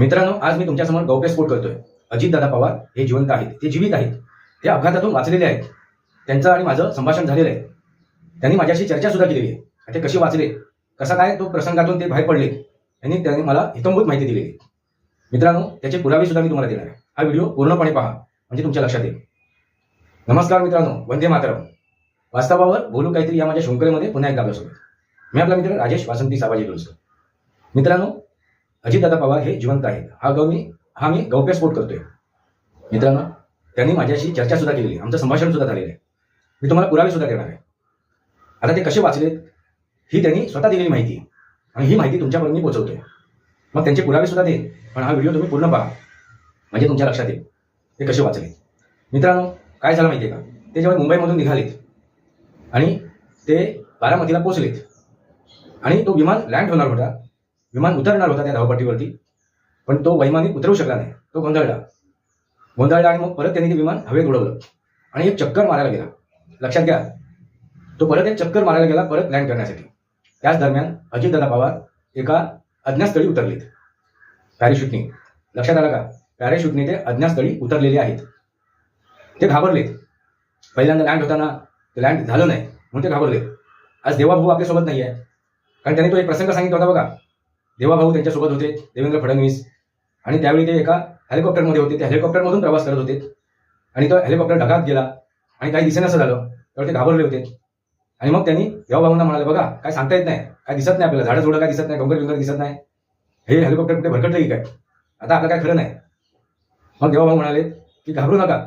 मित्रांनो आज मी तुमच्यासमोर गौप्यस्फोट करतोय. अजितदादा पवार हे जिवंत आहेत. ते जीवित आहेत. ते अपघातातून वाचलेले आहेत. त्यांचं आणि माझं संभाषण झालेलं आहे. त्यांनी माझ्याशी चर्चा सुद्धा केलेली आहे. ते कसे वाचले? कसा काय तो प्रसंगातून ते बाहेर पडले? यांनी त्यांनी मला हितंभूत माहिती दिलेली मित्रांनो त्याचे पुरावे सुद्धा मी तुम्हाला देणार आहे. हा व्हिडिओ पूर्णपणे पहा. म्हणजे तुमच्या लक्षात येईल. नमस्कार मित्रांनो वंदे मातरम. वास्तवावर बोलू काहीतरी या माझ्या शृंखलेमध्ये पुन्हा एकदा आपल्यासोबत. मी आपला मित्र राजेश वासंती साबाजी डोलसकर मित्रांनो अजितदादा पवार हे जिवंत आहेत. हा गौ मी हा मी गौप्यस्फोट करतोय. मित्रांनो? त्यांनी माझ्याशी चर्चा सुद्धा केलेली. आमचं संभाषण सुद्धा झालेलं आहे. मी तुम्हाला पुरावे सुद्धा देणार आहे. आता ते कसे वाचलेत ही त्यांनी स्वतः दिलेली माहिती. आणि ही माहिती तुमच्यापर्यंत मी पोहोचवतोय. मग त्यांचे पुरावे सुद्धा देईन पण हा व्हिडिओ तुम्ही पूर्ण पहा. म्हणजे तुमच्या लक्षात येईल. ते कसे वाचले मित्रांनो काय झालं माहिती आहे का? ते जेव्हा मुंबईमधून निघालेत आणि ते बारामतीला पोहोचलेत. आणि तो विमान लँड होणार होता. विमान उतरणार होता त्या धावपट्टीवरती पण तो वैमानिक उतरवू शकला नाही. तो गोंधळला. गोंधळला आणि मग परत त्यांनी ते विमान हवेत उडवलं. आणि एक चक्कर मारायला गेला. लक्षात घ्या तो परत एक चक्कर मारायला गेला परत लँड करण्यासाठी. त्याच दरम्यान अजितदादा पवार एका अज्ञातस्थळी उतरलेत. पॅरेशूटने. लक्षात आलं का? पॅरेशूटने ते अज्ञातस्थळी उतरलेले आहेत. ते घाबरलेत. पहिल्यांदा लँड होताना ते लँड झालं नाही म्हणून ते घाबरलेत. आज देवाभाऊ आपल्यासोबत नाही आहे कारण त्यांनी तो एक प्रसंग सांगितला होता बघा. देवाभाऊ त्यांच्यासोबत होते देवेंद्र फडणवीस. आणि त्यावेळी ते एका हेलिकॉप्टरमध्ये होते. त्या हेलिकॉप्टरमधून प्रवास करत होते. आणि तो हेलिकॉप्टर ढगात गेला आणि काही दिसेनसं झालं तर ते घाबरले होते. आणि मग त्यांनी देवाभाऊंना म्हणाले बघा काय सांगता येत नाही. काय दिसत नाही आपल्याला. झाडं झोडं काय दिसत नाही डोंगर बिंगर दिसत नाही. हे हेलिकॉप्टर कुठे भरकटलं की काय? आता आपलं काय खरं नाही. मग देवाभाऊ म्हणाले की घाबरू नका.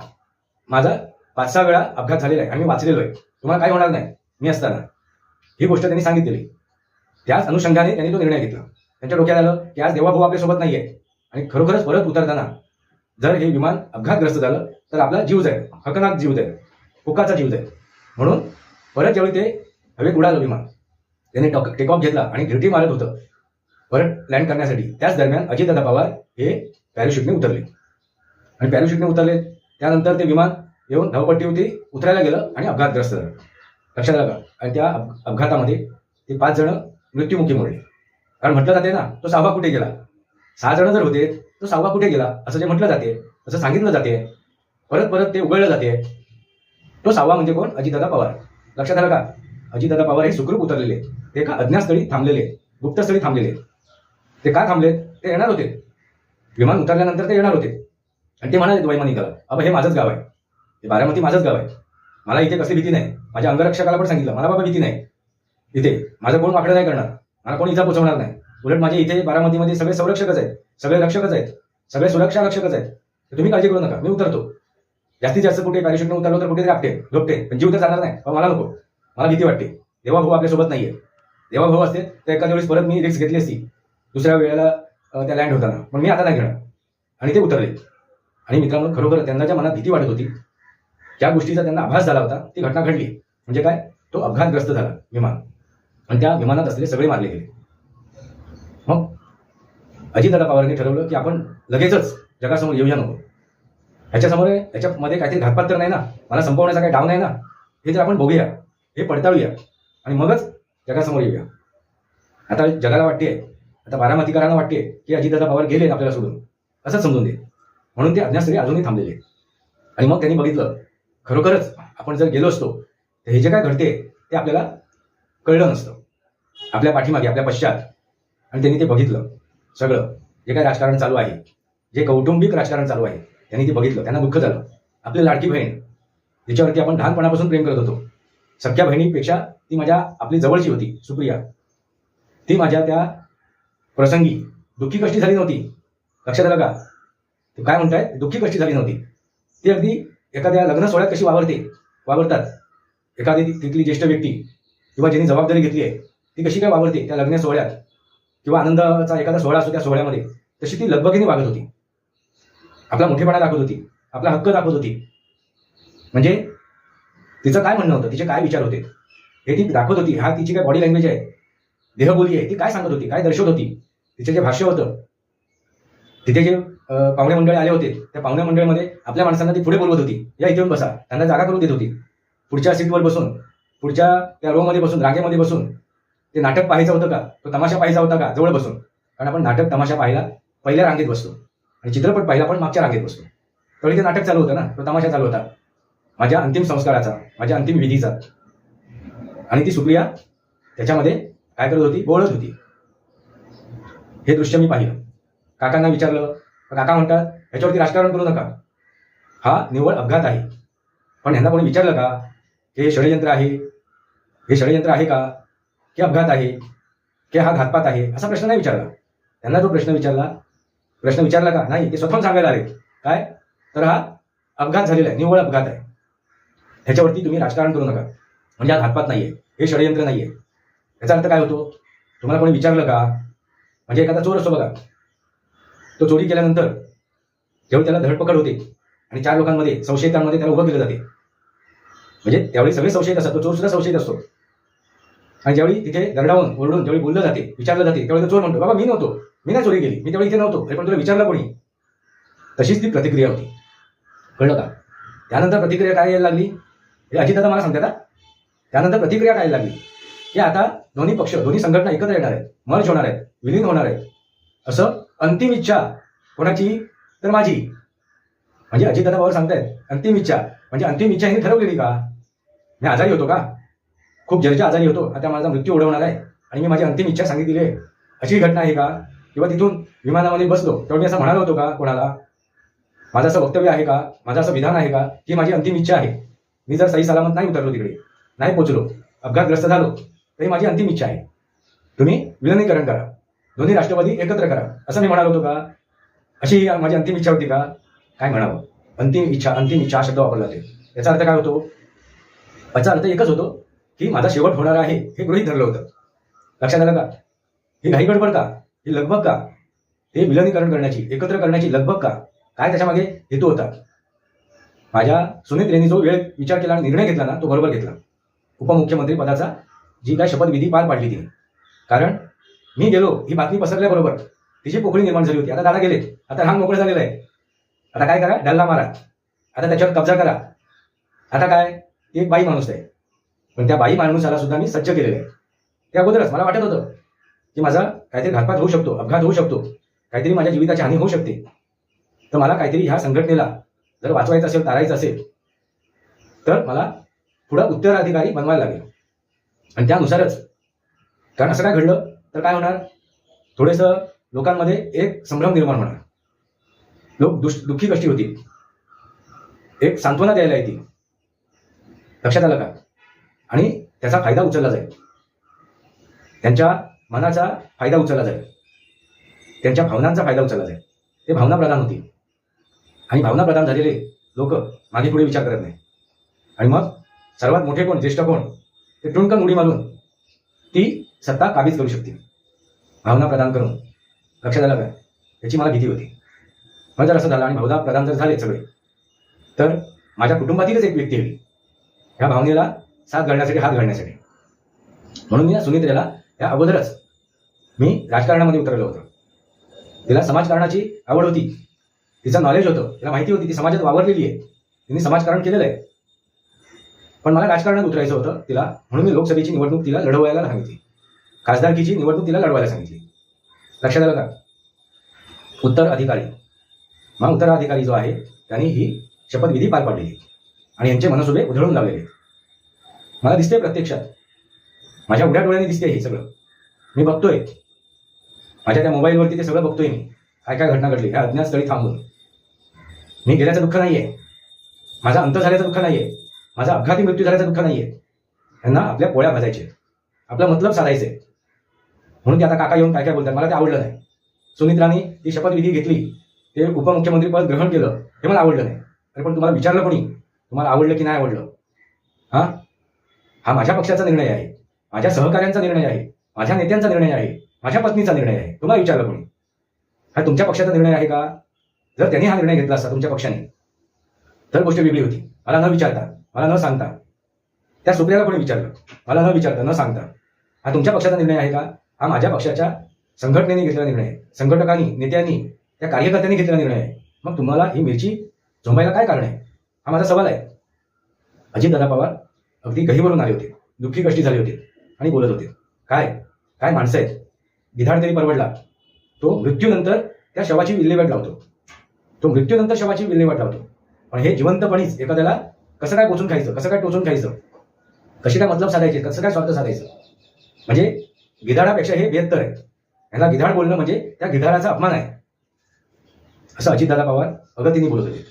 माझा पाच सहा वेळा अपघात झालेला आहे. आणि मी वाचलेलो आहे. तुम्हाला काय होणार नाही. मी असताना. ही गोष्ट त्यांनी सांगितलेली. त्याच अनुषंगाने त्यांनी तो निर्णय घेतला. त्यांच्या डोक्यात आलं की आज देवाभाऊ आपल्यासोबत नाही आहे आणि खरोखरच परत उतरताना जर हे विमान अपघातग्रस्त झालं तर आपला जीव जाईल. हकनाक जीव जाईल. हुकाचा जीव जाईल. म्हणून परत ज्यावेळी ते हवेत उडालं विमान. त्याने टेक ऑफ घेतला आणि घिरटी मारत होतं. परत लँड करण्यासाठी. त्याच दरम्यान अजितदादा पवार हे पॅराशूटने उतरले. आणि पॅराशूटने उतरले. त्यानंतर ते विमान येऊन धावपट्टीवरती उतरायला गेलं आणि अपघातग्रस्त झालं. लक्षात आलं का आणि त्या अपघातामध्ये ते पाच जण मृत्युमुखी मोडले कारण म्हटलं जाते ना तो सहावा कुठे गेला? सहा जण जर होते तो सहावा कुठे गेला? असं जे म्हटलं जाते असं सांगितलं जाते परत परत ते उघडलं जाते. तो सहावा म्हणजे कोण? अजितदादा पवार. लक्षात आलं का? अजितदादा पवार हे सुखरूप उतरलेले. ते एका अज्ञातस्थळी थांबलेले गुप्तस्थळी थांबलेले. ते का थांबले? ते येणार होते. विमान उतरल्यानंतर ते येणार होते. आणि ते म्हणाले वैमानिकाला अबा हे माझंच गाव आहे. हे बारामती माझंच गाव आहे. मला इथे कसली भीती नाही. माझ्या अंगरक्षकाला पण सांगितलं. मला बाबा भीती नाही. इथे माझं कोण वाकडं नाही करणार. मला कोणी इजा पोचवणार नाही. उलट माझे इथे बारामतीमध्ये सगळे संरक्षकच आहेत. सगळे रक्षकच आहेत. सगळे सुरक्षा रक्षकच आहेत. तुम्ही काळजी करू नका. मी उतरतो. जास्तीत जास्त कुठे पॅरेशूटने उतरलो तर कुठे आपटे झोपते पण जीव तर जाणार नाही. पण मला नको. मला भीती वाटते. देवा भाऊ आपल्यासोबत नाहीये. देवा भाऊ असते तर एखाद्या वेळेस परत मी रिक्स घेतली असती. दुसऱ्या वेळेला त्या लँड होताना. पण मी आता नाही घेणार. आणि ते उतरले. आणि मित्रांनो खरोखर त्यांना ज्या मनात भीती वाटत होती. ज्या गोष्टीचा त्यांना आभास झाला होता ती घटना घडली. म्हणजे काय? तो अपघातग्रस्त झाला. विमान. आणि त्या विमानात असलेले सगळे मारले गेले. मग अजितदादा पवारांनी ठरवलं की आपण लगेचच जगासमोर येऊया नको. ह्याच्यासमोर ह्याच्यामध्ये काहीतरी घातपात तर नाही ना? मला संपवण्याचा काही डाव नाही ना? हे तर आपण बघूया. हे पडताळूया. आणि मगच जगासमोर येऊया. आता जगाला वाटते आता बारामतीकरांना वाटते की अजितदादा पवार गेले आपल्याला सोडून. असंच समजून दे. म्हणून ते अज्ञास्तरी अजूनही थांबलेले. आणि मग त्यांनी बघितलं खरोखरच आपण जर गेलो असतो तर हे जे काय घडते ते आपल्याला कळलं नसतं. आपल्या पाठीमागे आपल्या पश्चात. आणि त्यांनी ते बघितलं. सगळं. जे काय राजकारण चालू आहे जे कौटुंबिक राजकारण चालू आहे त्यांनी ते बघितलं. त्यांना दुःख झालं. आपली लाडकी बहीण जिच्यावरती आपण लहानपणापासून प्रेम करत होतो. सख्या बहिणीपेक्षा ती माझ्या आपली जवळची होती सुप्रिया. ती माझ्या त्या प्रसंगी दुःखी कष्टी झाली नव्हती. लक्षात आलं का? ते काय म्हणताय दुःखी कष्टी झाली नव्हती. ती अगदी एखाद्या लग्न सोहळ्यात कशी वावरते वावरतात. एखादी तिथली ज्येष्ठ व्यक्ती किंवा ज्यांनी जबाबदारी घेतली आहे ती कशी काय वावरते त्या लग्न सोहळ्यात? किंवा आनंदाचा एखादा सोहळा असतो त्या सोहळ्यामध्ये तशी ती लगबगीने वागत होती. आपला मोठेपणा दाखवत होती आपला हक्क दाखवत होती. म्हणजे तिचं काय म्हणणं होतं तिचे काय विचार होते? हे ती दाखवत होती हा तिची काय बॉडी लँग्वेज आहे? देहबोली आहे ती काय सांगत होती काय दर्शवत होती? तिचे जे भाष्य होतं तिथे जे पाहुणे मंडळी आले होते त्या पाहुणे मंडळामध्ये आपल्या माणसांना ती पुढे बोलवत होती. या इथे बसा त्यांना जागा करून देत होती. पुढच्या सीटवर बसून पुढच्या त्या रोमध्ये बसून रांगेमध्ये बसून ते नाटक पाहायचं होतं का? तो तमाशा पाहायचा होता का? जवळ बसून. कारण आपण नाटक तमाशा पाहायला पहिल्या रांगेत बसतो. आणि चित्रपट पाहिला पण मागच्या रांगेत बसतो. त्यावेळी ते नाटक चालू होतं ना? तो तमाशा चालू होता. माझ्या अंतिम संस्काराचा माझ्या अंतिम विधीचा. आणि ती सुप्रिया त्याच्यामध्ये काय करत होती? बोलत होती. हे दृश्य मी पाहिलं. काकांना विचारलं. काका म्हणतात याच्यावरती राजकारण करू नका. हा निव्वळ अपघात आहे. पण ह्यांना कोणी विचारलं का? हे षडयंत्र आहे. हे षडयंत्र आहे का? की अपघात आहे? की हा घातपात आहे? असा प्रश्न नाही विचारला. त्यांना तो प्रश्न विचारला. प्रश्न विचारला का? नाही ते स्वतःहून सांगायला आले काय? तर हा अपघात झालेला आहे. निव्वळ अपघात आहे. ह्याच्यावरती तुम्ही राजकारण करू नका. म्हणजे हा घातपात नाहीये. हे षडयंत्र नाहीये. याचा अर्थ काय होतो? तुम्हाला कोणी विचारलं का? म्हणजे एखादा चोर असतो बघा. तो चोरी केल्यानंतर जेव्हा त्याला धडपकड होते आणि चार लोकांमध्ये संशयितांमध्ये त्याला उभं केलं जाते. म्हणजे त्यावेळी सगळे संशयित असतात तो चोर सुद्धा संशयित असतो. आणि ज्यावेळी तिथे दरडावून ओरडून ज्यावेळी बोललं जाते विचारलं जाते त्यावेळी तो चोर म्हणतो बाबा मी नव्हतो. मी नाही चोरी गेली मी त्यावेळी इथे नव्हतो. अरे पण तुला विचारलं कोणी? तशीच ती प्रतिक्रिया होती. कळलं का? त्यानंतर प्रतिक्रिया काय यायला लागली? हे अजितदादा मला सांगतात हा. त्यानंतर प्रतिक्रिया काय लागली? की आता दोन्ही पक्ष दोन्ही संघटना एकत्र येणार आहेत मर्ज होणार आहेत विलीन होणार आहेत. असं अंतिम इच्छा कोणाची? तर माझी. म्हणजे अजितदादा पवार सांगतायत अंतिम इच्छा. म्हणजे अंतिम इच्छा ही ठरवलेली का? मी आजारी होतो का? खूप जलच्या आजारी होतो. आता माझा मृत्यू ओढवणार आहे. आणि मी माझी अंतिम इच्छा सांगितली आहे. अशी घटना आहे का? किंवा तिथून विमानामध्ये बसलो तेव्हा मी असं म्हणालो होतो का कोणाला? माझं असं वक्तव्य आहे का? माझं असं विधान आहे का? ही माझी अंतिम इच्छा आहे. मी जर सही सलामत नाही उतरलो तिकडे नाही पोचलो अपघातग्रस्त झालो तरी माझी अंतिम इच्छा आहे. तुम्ही विलनीकरण करा. दोन्ही राष्ट्रवादी एकत्र करा. असं मी म्हणालो होतो का? अशी माझी अंतिम इच्छा होती का? काय म्हणावं? अंतिम इच्छा अंतिम इच्छा शब्द वापरला जाते याचा अर्थ काय होतो? याचा अर्थ एकच होतो की माझा शेवट होणार आहे हे गृहित धरलं होतं. लक्षात आलं का? ही घाई गडबड का? ही लगभग का? हे विलनीकरण करण्याची एकत्र करण्याची लगभग का? काय त्याच्यामागे हेतू होता? माझ्या सुनीत जो वेळ विचार केला आणि निर्णय घेतला ना तो बरोबर घेतला. उपमुख्यमंत्री पदाचा जी काय शपथविधी पार पाडली तिने. कारण मी गेलो ही बातमी पसरल्याबरोबर तिची पोकळी निर्माण झाली होती. आता दादा गेलेत. आता रांग मोकळं झालेलं आहे. आता काय करा? डल्ला मारा. आता त्याच्यावर कब्जा करा. आता काय? ती एक बाई माणूस आहे. पण त्या बाई माणूसाला सुद्धा मी सज्ज केलेलं आहे. त्या अगोदरच मला वाटत होतं की माझा काहीतरी घातपात होऊ शकतो अपघात होऊ शकतो. काहीतरी माझ्या जीविताची हानी होऊ शकते. तर मला काहीतरी ह्या संघटनेला जर वाचवायचं असेल तारायचं असेल तर मला पुढं उत्तराधिकारी बनवायला लागेल. आणि त्यानुसारच कारण असं काय घडलं तर काय होणार? थोडंसं लोकांमध्ये एक संभ्रम निर्माण होणार. लोक दुष दुःखी कष्टी होतील. एक सांत्वना द्यायला येतील. लक्षात आलं का? आणि त्याचा फायदा उचलला जाईल. त्यांच्या मनाचा फायदा उचलला जाईल. त्यांच्या भावनांचा फायदा उचलला जाईल. ते भावना प्रधान होतील. आणि भावना प्रधान झालेले लोक मागे पुढे विचार करत नाही. आणि मग सर्वात मोठे कोण? ज्येष्ठ कोण? ते टुणकन उडी मारून ती सत्ता काबीज करू शकतील. भावना प्रदान करून. लक्षात आलं काय याची मला भीती होती. मग जर असं झालं आणि भावना प्रदान जर झाले सगळे तर माझ्या कुटुंबातीलच एक व्यक्ती हवी ह्या भावनेला साथ घालण्यासाठी हात घालण्यासाठी. म्हणून मी या सुनित्रेला या अगोदरच मी राजकारणामध्ये उतरलो होतो. तिला समाजकारणाची आवड होती. तिचं नॉलेज होतं. तिला माहिती होती. ती समाजात वावरलेली आहे. तिने समाजकारण केलेलं आहे. पण मला राजकारणात उतरायचं होतं तिला. म्हणून मी लोकसभेची निवडणूक तिला लढवायला सांगितली. खासदारकीची निवडणूक तिला लढवायला सांगितली. लक्षात आलं का? उत्तर अधिकारी मग उत्तराधिकारी जो आहे त्यांनी ही शपथविधी पार पाडलेली. आणि यांचे मनसुबे उधळून लावलेले आहेत. मला दिसते प्रत्यक्षात. माझ्या उड्या डोळ्याने दिसते हे सगळं. मी बघतोय. माझ्या त्या मोबाईलवरती ते सगळं बघतोय मी. काय काय घटना घडली? ह्या अज्ञात स्थळी थांबून. मी गेल्याचं दुःख नाहीये. माझा अंत झाल्याचं दुःख नाहीये. माझा अपघाती मृत्यू झाल्याचं दुःख नाहीये. यांना आपल्या पोळ्या भाजायचे आपला मतलब साधायचे म्हणून ते आता काका येऊन काय काय बोलतात? मला ते आवडलं नाही. सुनित्राने ती शपथविधी घेतली. ते उपमुख्यमंत्री पद ग्रहण केलं. हे मला आवडलं नाही. अरे पण तुम्हाला विचारलं कोणी? तुम्हाला आवडलं की नाही आवडलं? हा? हा माझ्या पक्षाचा निर्णय आहे. माझ्या सहकाऱ्यांचा निर्णय आहे. माझ्या नेत्यांचा निर्णय आहे. माझ्या पत्नीचा निर्णय आहे. तुम्हाला विचारलं कोणी? हा तुमच्या पक्षाचा निर्णय आहे का? जर त्यांनी हा निर्णय घेतला असता तुमच्या पक्षाने तर गोष्ट वेगळी होती. मला न विचारता मला न सांगता. त्या सुप्रियाला कोणी विचारलं? मला न विचारता न सांगता. हा तुमच्या पक्षाचा निर्णय आहे का? हा माझ्या पक्षाच्या संघटनेने घेतलेला निर्णय आहे. संघटकांनी नेत्यांनी त्या कार्यकर्त्यांनी घेतलेला निर्णय आहे. मग तुम्हाला ही मिरची झोंबायला काय कारण आहे? हा माझा सवाल आहे. अजितदादा पवार अगदी गहीवरून आले होते. दुःखी कष्टी झाले होते आणि बोलत होते. काय? काय माणसं आहेत? गिधाड तरी परवडला. तो मृत्यूनंतर त्या शवाची विल्हेवाट लावतो. तो मृत्यूनंतर शवाची विल्हेवाट लावतो. पण हे जिवंतपणीच एखाद्याला कसं काय पोचून खायचं? कसं काय टोचून खायचं? कशी काय मतलब साधायचे? कसं काय स्वार्थ साधायचं? म्हणजे गिधाडापेक्षा हे बेहत्तर आहे. याला गिधाड बोलणं म्हणजे त्या गिधाडाचा अपमान आहे. असं अजितदादा पवार अगतीने बोलत होते.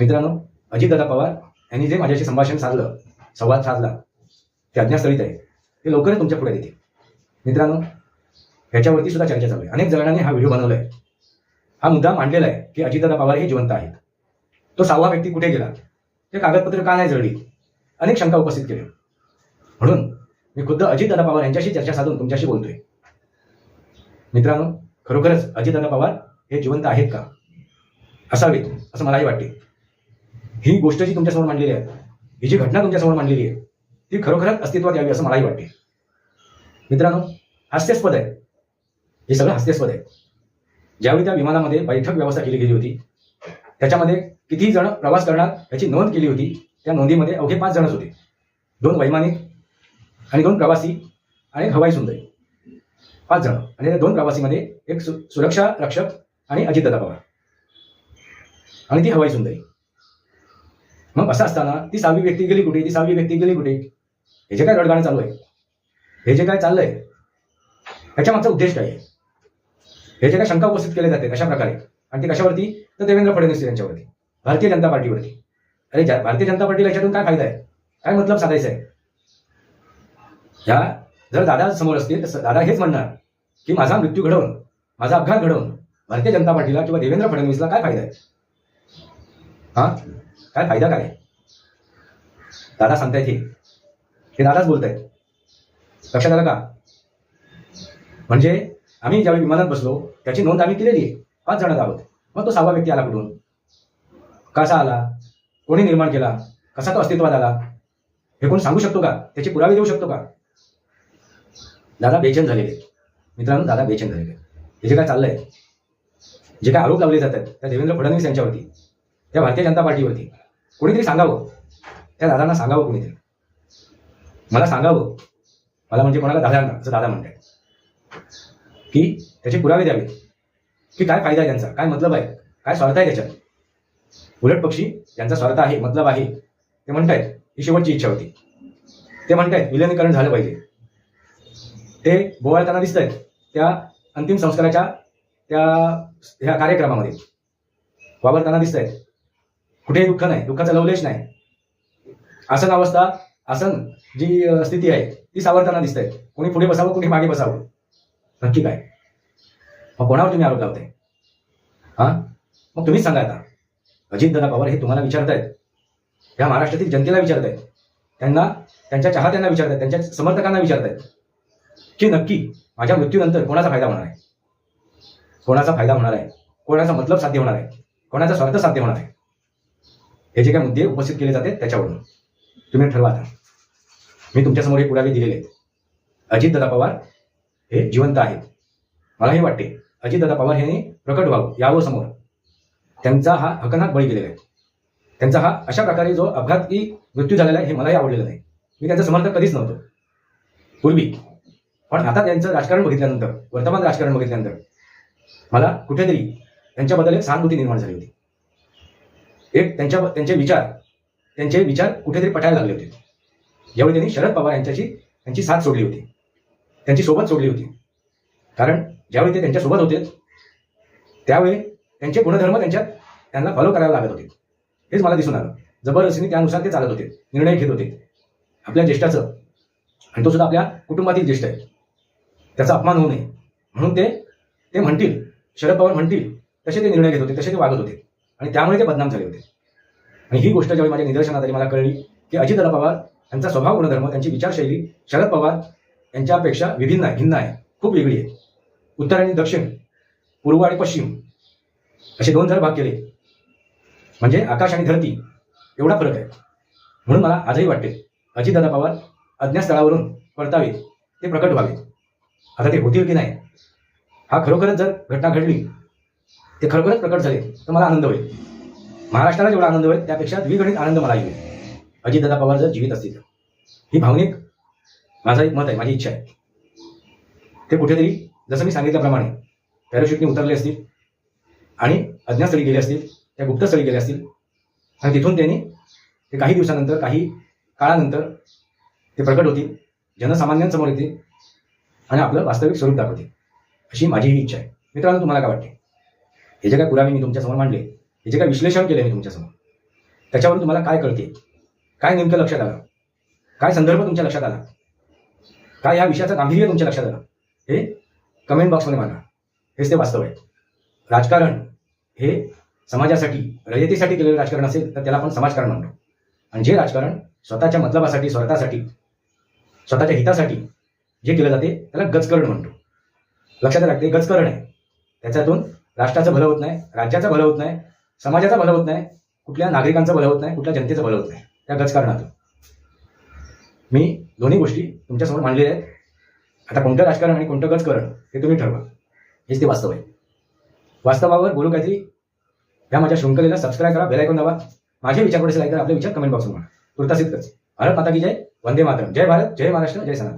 मित्रांनो अजितदादा पवार यांनी जे माझ्याशी संभाषण साधलं संवाद साधला ते अज्ञास्थळीत आहे. ते लवकरच तुमच्यापुढे येते मित्रांनो ह्याच्यावरती सुद्धा चर्चा चालू आहे. अनेक जणांनी हा व्हिडिओ बनवला आहे हा मुद्दा मांडलेला आहे की अजितदादा पवार हे जिवंत आहेत. तो सहावा व्यक्ती कुठे गेला? ते कागदपत्र का नाही जळली? अनेक शंका उपस्थित केल्या. म्हणून मी खुद्द अजितदादा पवार यांच्याशी चर्चा साधून तुमच्याशी बोलतोय. मित्रांनो खरोखरच अजितदादा पवार हे जिवंत आहेत का? असावेत असं मलाही वाटते. ही गोष्ट जी तुमच्यासमोर मांडलेली आहे ही जी घटना तुमच्यासमोर मांडलेली आहे ती खरोखरच अस्तित्वात यावी असं मलाही वाटते. मित्रांनो हास्यास्पद आहे. हे सगळं हास्यास्पद आहे. ज्यावेळी त्या विमानामध्ये बैठक व्यवस्था केली गेली होती त्याच्यामध्ये किती जण प्रवास करणार याची नोंद केली होती त्या नोंदीमध्ये अवघे पाच जणच होते. दोन वैमानिक आणि दोन प्रवासी आणि हवाई सुंदरी. पाच जण. आणि त्या दोन प्रवासीमध्ये एक सु- सुरक्षा रक्षक आणि अजितदादा पवार. आणि ती हवाई सुंदरी. मग असं असताना ती सहावी व्यक्ती गेली कुठे? ती सहावी व्यक्ती गेली कुठे? हे जे काय रडगाणं चालू आहे हे जे काय चाललंय ह्याच्या मागचा उद्देश काय आहे? हे जे काय शंका उपस्थित केल्या जाते कशा प्रकारे आणि ते कशावरती? तर देवेंद्र फडणवीस यांच्यावरती भारतीय जनता पार्टीवरती. अरे भारतीय जनता पार्टीला याच्यातून काय फायदा आहे? काय मतलब साधायचा आहे? ह्या जर दादा समोर असतील तर दादा हेच म्हणणार की माझा मृत्यू घडवून माझा अपघात घडवून भारतीय जनता पार्टीला किंवा देवेंद्र फडणवीसला काय फायदा आहे? हा? काय फायदा काय? दादा सांगतायत हे. हे दादाच बोलतायत. लक्षात आलं का? म्हणजे आम्ही ज्यावेळी विमानात बसलो त्याची नोंद आम्ही केलेली आहे. पाच जण आहोत. मग तो सहावा व्यक्ती आला कुठून? कसा आला? कोणी निर्माण केला? कसा तो अस्तित्वात आला? हे कोण सांगू शकतो का? त्याचे पुरावे देऊ शकतो का? दादा बेचैन झालेले मित्रांनो दादा बेचैन झालेले हे जे काय चाललंय जे काय आरोप लावले जात आहेत त्या देवेंद्र फडणवीस यांच्यावरती त्या भारतीय जनता पार्टीवरती. कोणीतरी सांगावं. त्या दादांना सांगावं कोणीतरी. मला सांगावं. मला म्हणजे कोणाला दादांना असं दादा म्हणतात की त्याचे पुरावे द्यावेत. की काय फायदा आहे त्यांचा? काय मतलब आहे? काय स्वार्थ आहे त्याच्यात? उलट पक्षी ज्यांचा स्वार्थ आहे मतलब आहे. ते म्हणतायत ही शेवटची इच्छा होती. ते म्हणतायत विलिनीकरण झालं पाहिजे. ते बोवाळताना दिसत आहेत त्या अंतिम संस्काराच्या त्या ह्या कार्यक्रमामध्ये. वावरताना दिसत आहेत कुठेही दुःख नाही दुःखाचा लवलेश नाही. आसन अवस्था आसन जी स्थिती आहे ती सावरताना दिसत आहे कोणी पुढे बसावं कोणी मागे बसावं? नक्की काय? मग कोणावर तुम्ही आरोप लावताय? हा? मग तुम्हीच सांगा आता. अजित दादा पवार हे तुम्हाला विचारतायत. या महाराष्ट्रातील जनतेला विचारतायत. त्यांना त्यांच्या चाहत्यांना विचारतायत त्यांच्या समर्थकांना विचारतायत. की नक्की माझ्या मृत्यूनंतर कोणाचा फायदा होणार आहे? कोणाचा फायदा होणार आहे? कोणाचा मतलब साध्य होणार आहे? कोणाचा स्वार्थ साध्य होणार आहे? हे जे काही मुद्दे उपस्थित केले जाते त्याच्यावरून. तुम्ही ठरवा आता. मी तुमच्यासमोर हे पुरावे दिलेले आहेत. अजितदादा पवार हे जिवंत आहेत. मला हे वाटते अजितदादा पवार यांनी प्रकट व्हावं यावं समोर त्यांचा हा हकनाक बळी गेलेला आहे. त्यांचा हा अशा प्रकारे जो अपघाती मृत्यू झालेला आहे हे मलाही आवडलेलं नाही. मी त्यांचं समर्थन कधीच नव्हतो. पूर्वी. पण आता त्यांचं राजकारण बघितल्यानंतर वर्तमान राजकारण बघितल्यानंतर मला कुठेतरी त्यांच्याबद्दल एक सहानुभूती निर्माण झाली होती. एक त्यांच्या त्यांचे विचार त्यांचे विचार कुठेतरी पटायला लागले होते. ज्यावेळी त्यांनी शरद पवार यांच्याशी त्यांची साथ सोडली होती. त्यांची सोबत सोडली होती. कारण ज्यावेळी ते त्यांच्यासोबत होते त्यावेळी त्यांचे गुणधर्म त्यांच्यात त्यांना फॉलो करायला लागत होते. हेच मला दिसून आलं. जबरदस्तीने त्यानुसार ते चालत होते निर्णय घेत होते. आपल्या ज्येष्ठाचं आणि तो सुद्धा आपल्या कुटुंबातील ज्येष्ठ आहे. त्याचा अपमान होऊ नये. म्हणून ते ते म्हणतील शरद पवार म्हणतील तसे ते निर्णय घेत होते तसे ते वागत होते. आणि त्यामुळे ते बदनाम झाले होते. आणि ही गोष्ट ज्यावेळी माझ्या निदर्शनात आली मला कळली की अजितदादा पवार यांचा स्वभाव गुणधर्म त्यांची विचारशैली शरद पवार यांच्यापेक्षा विभिन्न आहे भिन्न आहे खूप वेगळी आहे. उत्तर आणि दक्षिण पूर्व आणि पश्चिम असे दोन जर भाग केले म्हणजे आकाश आणि धरती एवढा फरक आहे. म्हणून मला आजही वाटते अजितदादा पवार अज्ञातस्थळावरून परतावेत ते प्रकट व्हावेत. आता ते होतील की नाही हा खरोखरच जर घटना घडली ते खरोखरच प्रकट झाले तर मला आनंद होईल. महाराष्ट्राला जेवढा आनंद होईल त्यापेक्षा द्विगणित आनंद मला येईल. अजितदादा पवार जर जीवित असतील ही भावनिक माझा एक मत आहे माझी इच्छा आहे. ते कुठेतरी जसं मी सांगितल्याप्रमाणे पॅराशूटने उतरले असतील आणि अज्ञातस्थळी गेले असतील त्या गुप्तस्थळी गेले असतील आणि तिथून त्यांनी ते काही दिवसानंतर काही काळानंतर ते प्रकट होतील जनसामान्यांसमोर येतील आणि आपलं वास्तविक स्वरूप दाखवतील. अशी माझी ही इच्छा आहे. मित्रांनो तुम्हाला काय वाटते? हे जे काय पुरावे मी तुमच्यासमोर मांडले हे जे काय विश्लेषण केले मी तुमच्यासमोर त्याच्यावरून तुम्हाला काय कळते? काय नेमकं लक्षात आलं? काय संदर्भ तुमच्या लक्षात आला? काय या विषयाचं गांभीर्य तुमच्या लक्षात आलं? हे कमेंट बॉक्समध्ये मागा हेच ते वास्तव आहे. राजकारण हे समाजासाठी रयतेसाठी केलेलं राजकारण असेल तर त्याला आपण समाजकारण म्हणतो. आणि जे राजकारण स्वतःच्या मतलबासाठी स्वार्थासाठी स्वतःच्या हितासाठी जे केलं जाते त्याला गजकरण म्हणतो. लक्षात लागते गजकरण आहे. त्याच्यातून राष्ट्राचं भलं होत नाही राज्याचं भलं होत नाही समाजाचं भलं होत नाही कुठल्या नागरिकांचं भलं होत नाही कुठल्या जनतेचं भलं होत नाही. त्या गजकारणातून. मी दोन्ही गोष्टी तुमच्यासमोर मांडलेल्या आहेत. आता कोणतं राजकारण आणि कोणतं गजकरण हे तुम्ही ठरवा. हेच ते वास्तव आहे. वास्तवावर बोलू काहीतरी? ह्या माझ्या शृंखलेला सबस्क्राईब करा बेलायकॉन दाबा. माझे विचार पुढे लाईक करा आपले विचार कमेंट बॉक्समध्ये म्हणा तुर्तास इतकंच भारत माता की जय. वंदे मातरम. जय भारत जय महाराष्ट्र जय सनातन.